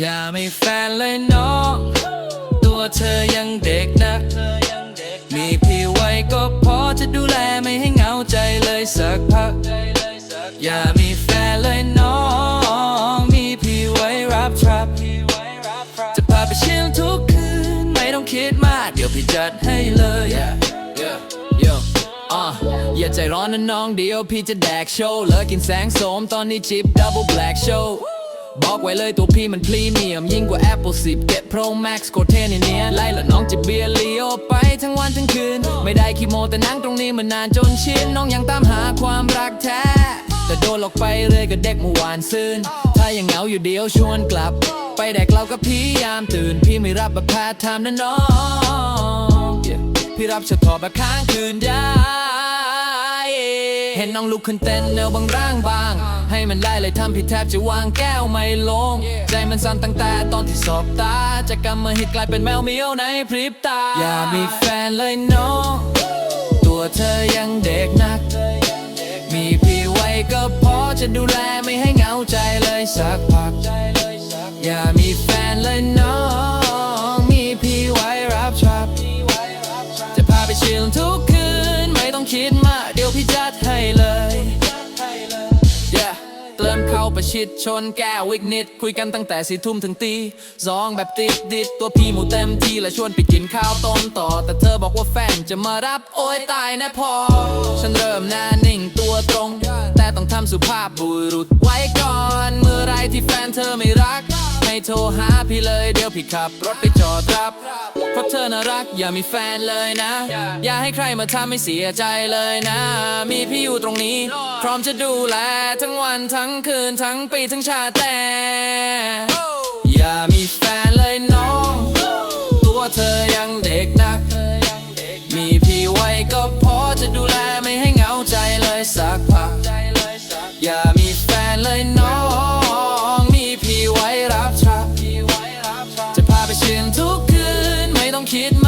อย่ามีแฟนเลยน้อง ตัวเธอยังเด็กนะมีพี่ไว้ก็พอจะดูแลไม่ให้เหงาใจเลยสักพัก อย่ามีแฟนเลยน้อง มีพี่ไว้รับทรับ จะพาไปชิลทุกคืน ไม่ต้องคิดมาก เดี๋ยวพี่จัดให้เลย yeah, yeah, yeah. อะอย่าใจร้อนนะน้องเดี๋ยวพี่จะแดกโชว์เลิกกินแสงโสมตอนนี้จิบดับเบิลแบล็กโชว์ บอกไว้เลยตัวพี่มันพรีเมียม ยิ่งกว่า Apple 10 Get Pro Max โคตรเท่ในเนี้ยไล่ละน้องจะเบียร์ลีโอไปทั้งวันทั้งคืน ไม่ได้ขี้โมแต่นั่งตรงนี้มานานจนชินน้องยังตามหาความรักแท้ แต่โดนหลอกไปเรื่อยกับเด็กเมื่อวานซืน ถ้ายังเหงาอยู่เดียวชวนกลับ ไปแดกเหล้ากับพี่ยามตื่น พี่ไม่รับแบบพาร์ทไทม์นะน้อง พี่รับเฉพาะแบบค้างคืนได้ ห็นน้องลุกขึ้นเต้นแนวบางร่างบาง ให้มันได้เลยทำพี่แทบจะวางแก้วไม่ลง ใจมันสั่นตั้งแต่ตอนที่สบตาจะกำมาฮิตกลายเป็นแมวเมียวในพริบตา อย่ามีแฟนเลยน้อง ตัวเธอยังเด็กนัก มีพี่ไว้ก็พอจะดูแลไม่ให้เหงาใจเลยสักพัก อย่ามีแฟนเลยน้อง เลย yeah เติมเข้าประชิดชนแก้ววิกนิด คุยกันตั้งแต่สี่ทุ่มถึงตีสองแบบติดดิดตัวพี่หมูเต็มที่และชวนไปกินข้าวต้มต่อ แต่เธอบอกว่าแฟนจะมารับโอ้ยตายแน่พอ ฉันเริ่มหน้านิ่งตัวตรง แต่ต้องทำสุภาพบุรุษ โทรหาพี่เลยเดี๋ยวพี่ขับ รถไปจอดรับ เพราะเธอน่ารักอย่ามีแฟนเลยนะ อย่าให้ใครมาทำให้เสียใจเลยนะ มีพี่อยู่ตรงนี้ พร้อมจะดูแล ทั้งวันทั้งคืนทั้งปีทั้งชาแต่อย่ามีแฟนเลยน้อง ตัวเธอยังเด็กนัก มีพี่ไว้ก็พอจะดูแลไม่ให้เหงาใจเลยสักพักอย่ามี kid